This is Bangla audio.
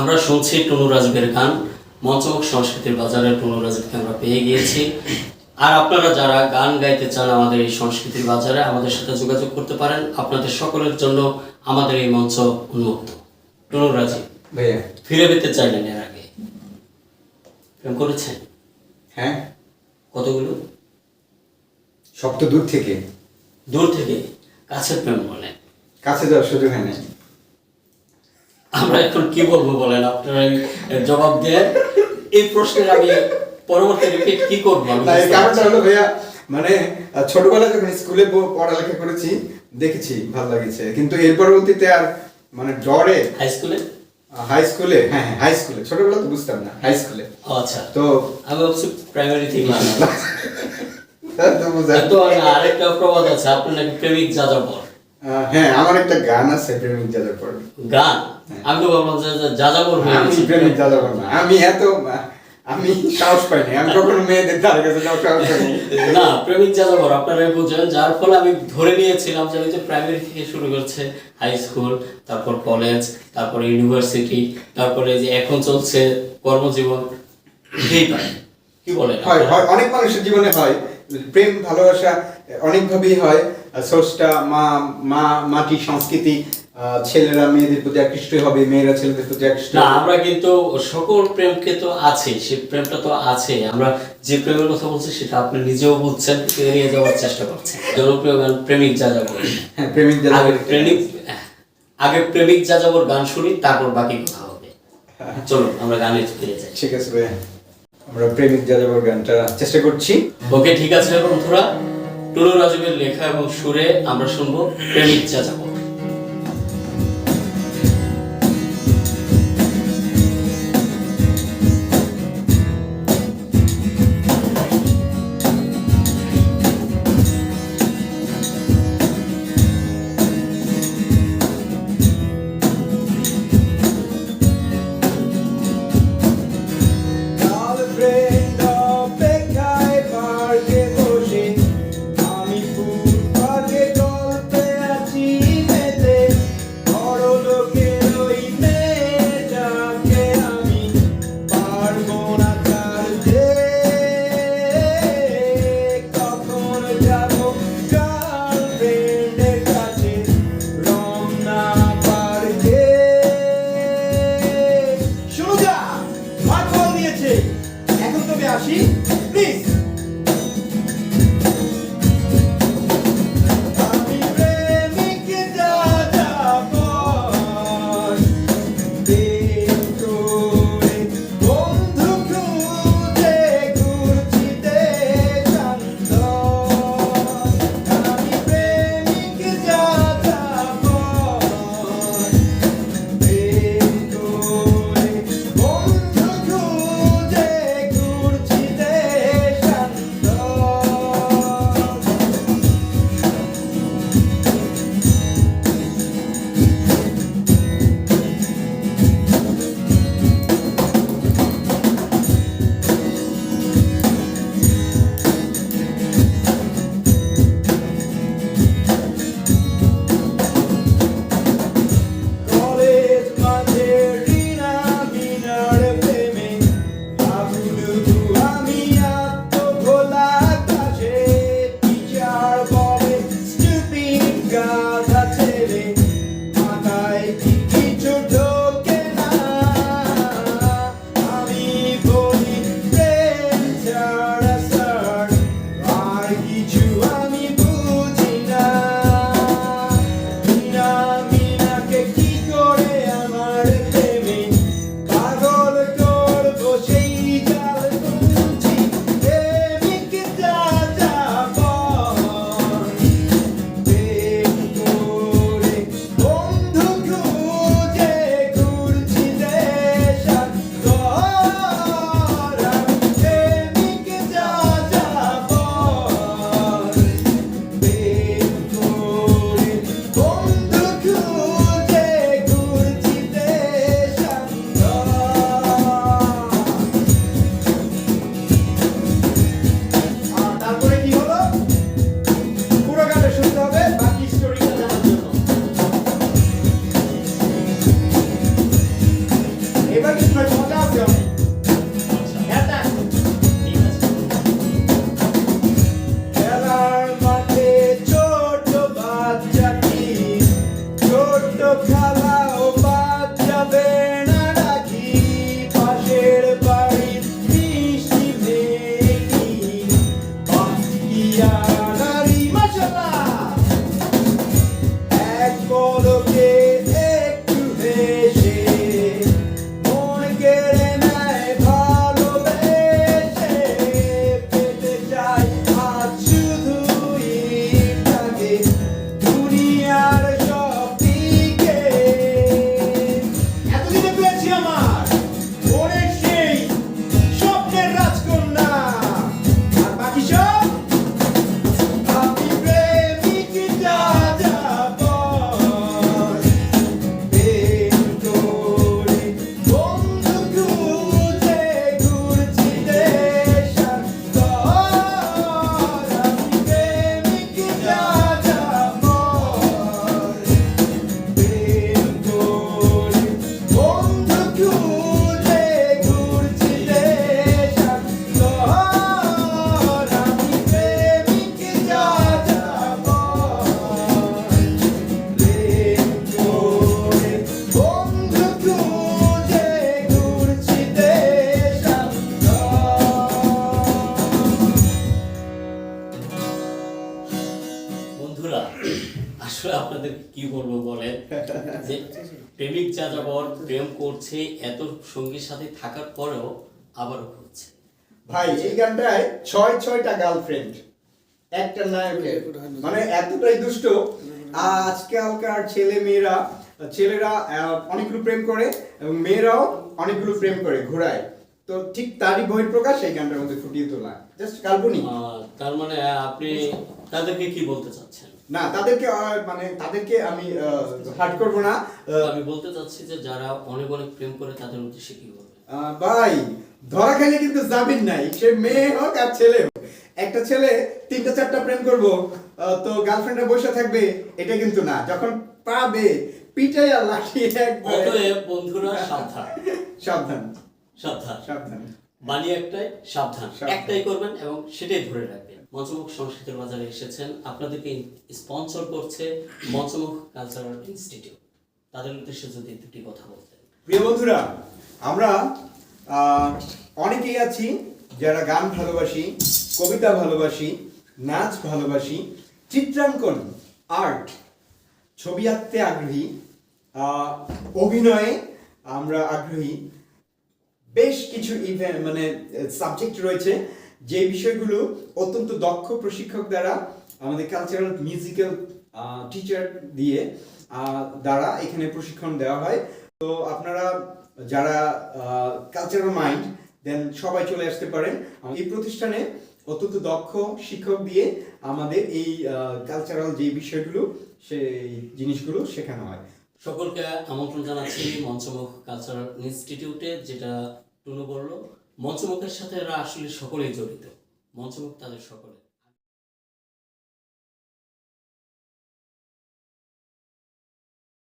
আমরা শুনছি টুনু রাজবের গান। মঞ্চমুখ সংস্কৃতির বাজারে টুনু রাজবকে আমরা পেয়ে গিয়েছি। আর আপনারা যারা গান গাইতে চান আমাদের এই সংস্কৃতির বাজারে আমাদের সাথে যোগাযোগ করতে পারেন। আপনাদের সকলের জন্য আমাদের এই মঞ্চ উন্মুক্ত। টুনু রাজীব ভাইয়া। ফিরে পেতে চাইলেন এর আগে। প্রেম করেছেন? হ্যাঁ। কতগুলো? সব তো দূর থেকে। দূর থেকে? কাছের প্রেম বলেন কাছে যাওয়ার সুযোগ হয় নাই। আমরা এখন কি বলব বলেন? আপনারা জবাব দেন। এই প্রশ্নের আমি পরবর্তী রিপিট কি করব? কারণটা হলো ভাইয়া মানে আহ, ছোটবেলায় যখন স্কুলে পড়ালেখা করেছি দেখেছি ভালো লাগেছে। কিন্তু এর পরবর্তীতে আর মানে ডরে হাই স্কুলে হাই স্কুলে হ্যাঁ হ্যাঁ হাই স্কুলে ছোটবেলা তো বুঝতাম না হাই স্কুলে আচ্ছা। তো আমি ভাবছি প্রাইমারি থেকে তো আরেকটা প্রবাদ আছে আপনার নাকি প্রেমিক যাযাবর? হ্যাঁ আমার একটা গান আছে প্রেমিক পর গান? আমি তো ভাবলাম যাযাবর আমি প্রেমিক যাদের না। আমি এত আমি সাহস পাইনি আমি কখনো মেয়েদের ধারে কাছে যাওয়ার সাহস পাইনি না প্রেমিক যাযাবর আপনারা বুঝেন যার ফলে আমি ধরে নিয়েছিলাম যে যে প্রাইমারি থেকে শুরু করছে হাই স্কুল তারপর কলেজ তারপর ইউনিভার্সিটি তারপরে যে এখন চলছে কর্মজীবন কি বলেন হয় হয় অনেক মানুষের জীবনে হয়। প্রেম ভালোবাসা অনেকভাবেই হয়। সোর্সটা মা মা মাটি সংস্কৃতি ছেলেরা মেয়েদের প্রতি আকৃষ্ট হবে মেয়েরা ছেলেদের প্রতি আকৃষ্ট না আমরা কিন্তু সকল প্রেমকে তো আছে সে প্রেমটা তো আছে। আমরা যে প্রেমের কথা বলছি সেটা আপনি নিজেও বুঝছেন এড়িয়ে যাওয়ার চেষ্টা করছেন। জনপ্রিয় গান প্রেমিক যাযাবর। হ্যাঁ প্রেমিক আগে যাদের প্রেমিক আগে প্রেমিক যাযাবর গান শুনি তারপর বাকি কথা হবে। চলুন আমরা গানে ফিরে যাই। ঠিক আছে ভাই আমরা প্রেমিক যা যাযাবর গানটা চেষ্টা করছি। ওকে ঠিক আছে বন্ধুরা। টুনু রাজীবের লেখা এবং সুরে আমরা শুনব প্রেমিক যাযাবর। গার্লফ্রেন্ড যে প্রেমিক যা যাবর প্রেম করছে এত সঙ্গীর সাথে থাকার পরেও আবারও করছে ভাই এই গানটায় ছয় ছয়টা গার্লফ্রেন্ড একটা নায়কের। মানে এতটাই দুষ্ট। আজকালকার ছেলে মেয়েরা ছেলেরা অনেকগুলো প্রেম করে এবং মেয়েরাও অনেকগুলো প্রেম করে ঘোরায় তো ঠিক তারই বহির প্রকাশ এই গানটার মধ্যে ফুটিয়ে তোলা। জাস্ট কাল্পনিক। তার মানে আপনি তাদেরকে কি বলতে চাচ্ছেন? না তাদেরকে মানে তাদেরকে আমি হার্ট করব না আমি বলতে চাচ্ছি যে যারা অনেক অনেক প্রেম করে তাদের উদ্দেশ্যে কি ভাই ধরা খাইলে কিন্তু যাবেন নাই সে মেয়ে হোক আর ছেলে হোক। একটা ছেলে তিনটা চারটা প্রেম করব তো গার্লফ্রেন্ডে বসে থাকবে এটা কিন্তু না। যখন পাবে পিটাই আর লাঠি অতএব বন্ধুরা সাবধান। সাবধান। সাবধান। সাবধান। বাণী একটাই সাবধান। সাবধান। একটাই করবেন এবং সেটাই ধরে রাখবেন। মঞ্চমুখ সংস্কৃতির বাজারে এসেছেন। আপনাদেরকে স্পন্সর করছে মঞ্চমুখ কালচারাল ইনস্টিটিউট তাদের উদ্দেশ্যে যদি দুটি কথা বলতেন। প্রিয় বন্ধুরা, আমরা অনেকেই আছি যারা গান ভালোবাসি, কবিতা ভালোবাসি, নাচ ভালোবাসি, চিত্রাঙ্কন আর্ট ছবি আঁকতে আগ্রহী অভিনয়ে আমরা আগ্রহী। বেশ কিছু ইভেন্ট মানে সাবজেক্ট রয়েছে। যে বিষয়গুলো অত্যন্ত দক্ষ প্রশিক্ষক দ্বারা আমাদের কালচারাল মিউজিক্যাল টিচার দিয়ে দ্বারা এখানে প্রশিক্ষণ দেওয়া হয়। তো আপনারা যারা কালচারাল মাইন্ড দেন সবাই চলে আসতে পারেন। এই প্রতিষ্ঠানে অত্যন্ত দক্ষ শিক্ষক দিয়ে আমাদের এই কালচারাল যে বিষয়গুলো, সেই জিনিসগুলো শেখানো হয়। সকলকে আমন্ত্রণ জানাচ্ছি মঞ্চমুখ কালচারাল ইনস্টিটিউটে যেটা টুনু বলল। মঞ্চমুখের সাথে এরা আসলে সকলেই জড়িত। মঞ্চমুখ তাদের সকলে